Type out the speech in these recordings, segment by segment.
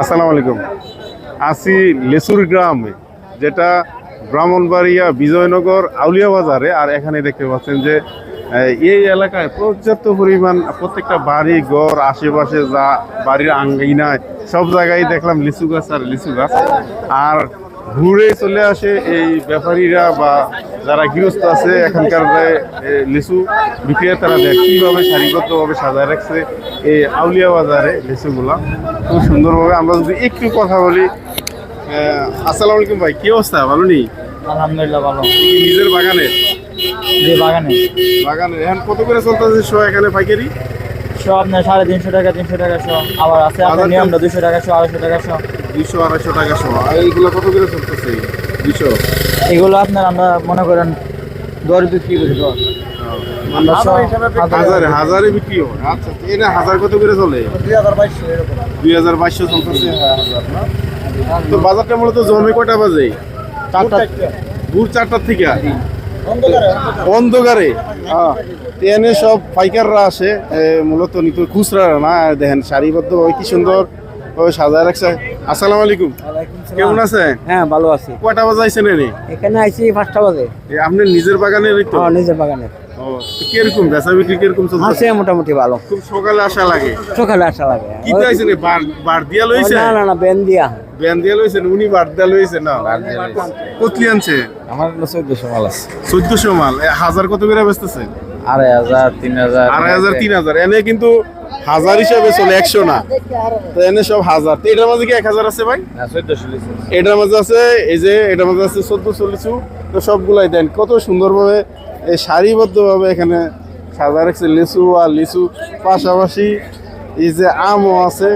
আসসালামু আলাইকুম। আসি লেসুর গ্রামে, যেটা ব্রাহ্মণবাড়িয়া বিজয়নগর আউলিয়া বাজারে। আর এখানে দেখতে পাচ্ছেন যে এই এলাকায় পর্যাপ্ত পরিমাণ প্রত্যেকটা বাড়ি, ঘর, আশেপাশে যা বাড়ির আঙ্গিনায় সব জায়গায় দেখলাম লিচু গাছ আর লিচু গাছ। আর ঘুরে চলে আসে এই ব্যাপারীরা বা যারা গৃহস্থ আছে এখানকার লিচু বিক্রেতারা দেয় কীভাবে সারিবদ্ধভাবে সাজায় রাখছে এই আউলিয়া বাজারে লিচুগুলা। খুব সুন্দরভাবে। আমরা যদি একটু কথা বলি আসসালামু আলাইকুম ভাই কি অবস্থা? ভালো নেই? আলহামদুলিল্লাহ ভালো। নিজের বাগানে? যে বাগানে। বাগানে। এখন কত করে চলতেছে শো এখানে পাইকারি? সব আপনার সাড়ে তিনশো টাকা তিনশো টাকা শো। আবার আছে আপনার নিয়মটা দুশো টাকা শো আড়াইশো টাকা শো। দুইশো আড়াইশো টাকা শো। এইগুলো কত করে চলতেছে? এগুলো আপনার আমরা মনে করেন দর বিক্রি করি দর হাজারে হাজারে বিক্রি হয়। আচ্ছা এটা হাজার কত করে চলে? দুই হাজার বাইশশো এরকম। দুই হাজার বাইশশো চলতেছে। তো বাজারটা মূলত কটা বাজে? চারটা। ভোর চারটার থেকে? অন্ধকারে হ্যাঁ এনে সব পাইকাররা আসে মূলত নিত খুচরা না দেখেন সারিবদ্ধভাবে কি সুন্দর ভাবে সাজায় রাখছে। আসসালামু আলাইকুম। কেমন আছেন? হ্যাঁ ভালো আছি। কয়টা এখানে আইছি পাঁচটা বাজে। আপনার নিজের বাগানের তো? হ্যাঁ নিজের বাগানে ও কীরকম বেচা বিক্রি কীরকম চলছে? আছে মোটামুটি ভালো। খুব সকালে আসা লাগে। সকালে আসা লাগে। কি চাইছেন বার বার দিয়া লইছে না না না বেন দিয়া। ব্যান দিয়া লইছেন? উনি বার দিয়া লইছে না? কতলি আনছে? আমার চোদ্দশো মাল আছে। চোদ্দশো মাল। হাজার কত করে বেচতেছেন? আড়াই হাজার তিন হাজার। আড়াই হাজার তিন হাজার। এনে কিন্তু হাজার হিসাবে চলে একশো না। তো এনে সব হাজার। তো এটার মাঝে কি এক হাজার আছে ভাই? এটার মাঝে আছে এই যে এটার মাঝে আছে চোদ্দ চল্লিশু তো সবগুলাই দেন কত সুন্দরভাবে এই সারিবদ্ধভাবে এখানে সাজা রাখছে লিচু আর লিচু। পাশাপাশি এই যে আমও আছে।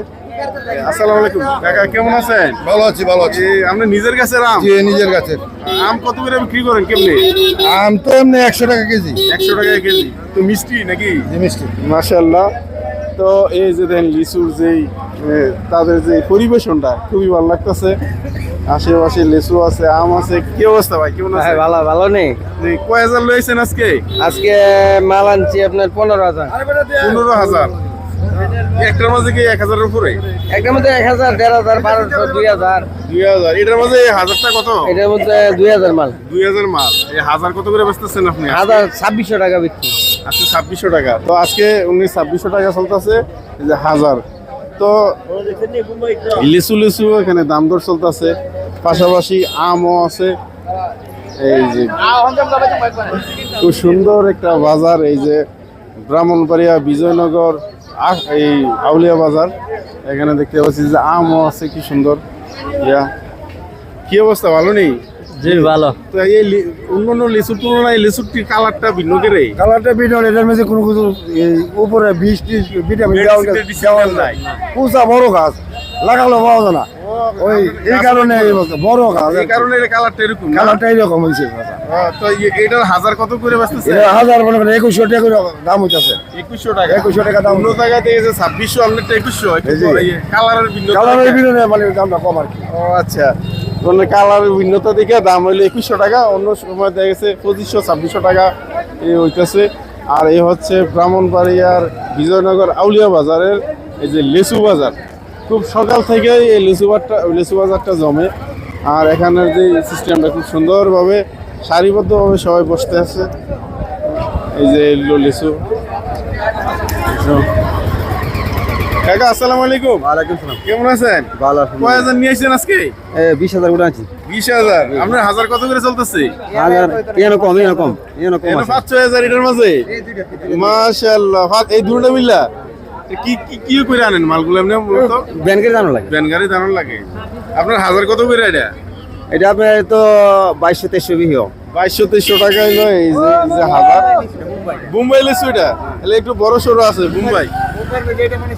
আসসালামু আলাইকুম। কাকা কেমন আছেন? ভালো আছি ভালো আছি। আপনি নিজের কাছে আম? জি নিজের কাছে আম কত করে বিক্রি করেন কেমনি? আম তো এমনি একশো টাকা কেজি। একশো টাকা কেজি। তো মিষ্টি নাকি? জি মিষ্টি। মাশাল্লাহ তো এই যে দেন লিচুর যেই তাদের যে পরিবেশনটা খুবই ভালো লাগতেছে। আশেপাশে লিচু আছে আম আছে কি অবস্থা ভাই? কেমন আছে ভালো ভালো নেই। কয় হাজার লইছেন আজকে? আজকে মাল আনছি আপনার পনেরো হাজার। পনেরো হাজার। একটার মাঝে কি এক হাজারের উপরে? একটার মধ্যে এক হাজার দেড় হাজার বারোশো দুই হাজার। দুই হাজার। এটার এই হাজারটা কত? এটার মধ্যে দুই হাজার মাল। দুই হাজার মাল। এই হাজার কত করে বেচতেছেন আপনি? হাজার ছাব্বিশশো টাকা বিক্রি। আজকে ছাব্বিশশো টাকা। তো আজকে উনি ছাব্বিশশো টাকা চলতেছে যে হাজার। তো লিচু লিচু এখানে দাম দর চলতেছে। পাশাপাশি আমও আছে। এই যে খুব সুন্দর একটা বাজার, এই যে ব্রাহ্মণবাড়িয়া, বিজয়নগর এই আউলিয়া বাজার। এখানে দেখতে পাচ্ছি যে আমও আছে, কি সুন্দর। ইয়া, কি অবস্থা, ভালো নেই? জি ভালো। তো এই অন্যান্য লিচুর তুলনায় লিচুর কালারটা ভিন্ন করে কালারটা বিটল এটার মধ্যে কোনো কিছু উপরে বিষ টিস ভিটামিন পুষা বড় গাছ লাগালো পাওয়া যায় না। ওই এই কারণে বড় গাছ এই কারণে এর কালারটা এরকম কালারটা এইরকম হয়েছে হ্যাঁ, তো এটার হাজার কত করে বেচতেছে? এটা হাজার মনে করেন একুশশো টাকা করে দাম হইতেছে। একুশশো টাকা। একুশশো টাকা দাম অন্য জায়গায় দেখেছে ছাব্বিশশো আপনারটা একুশশো কালারের কালারের। মানে দামটা কম আর কি। ও আচ্ছা। মানে কালারের ভিন্নতা দেখে দাম হইল একুশশো টাকা, অন্য সময় দেখা গেছে পঁচিশশো, ছাব্বিশশো টাকা এই হইতেছে। আর এই হচ্ছে ব্রাহ্মণবাড়িয়ার বিজয়নগর আউলিয়া বাজারের এই যে লেচু বাজার। খুব সকাল থেকে এই লেচু বাজারটা লেচু বাজারটা জমে। আর এখানের যে সিস্টেমটা খুব সুন্দরভাবে, সারিবদ্ধভাবে সবাই বসতে আছে। এই যে লিচু। কাকা আসসালামু আলাইকুম। ওয়ালাইকুম সালাম। কেমন আছেন? ভালো কয় হাজার নিয়ে আসছেন আজকে? বিশ হাজার করে আছি বিশ হাজার। আপনার হাজার কত করে চলতেছে? হাজার কম এখানে কম এখানে এখানে পাঁচ ছয় হাজার এটার মাঝে? মাশাল্লাহ এই দুটো মিল্লা কি কি কি করে আনেন মালগুলো জানো লাগে। লাগে। আপনার হাজার কত করে এটা? এটা আপনার তো বাইশশো তেইশশো বিহিও। বাইশশো তেইশশো টাকা হইল এই যে যে হাজার এটা? তাহলে একটু বড় সড়ো আছে মুম্বাই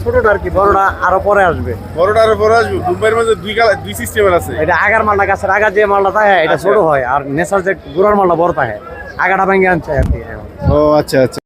ছোটটা আর কি বড়টা আরও পরে আসবে। বড়টা আরও পরে আসবে। মধ্যে দুই দুই সিস্টেমের আছে। এটা আগার মালটা গাছের যে মালটা থাকে এটা ছোট হয়। আর নেশার যে গুড়ার মালটা বড় থাকে আগাটা ভেঙে আনছে আর কি। ও আচ্ছা আচ্ছা।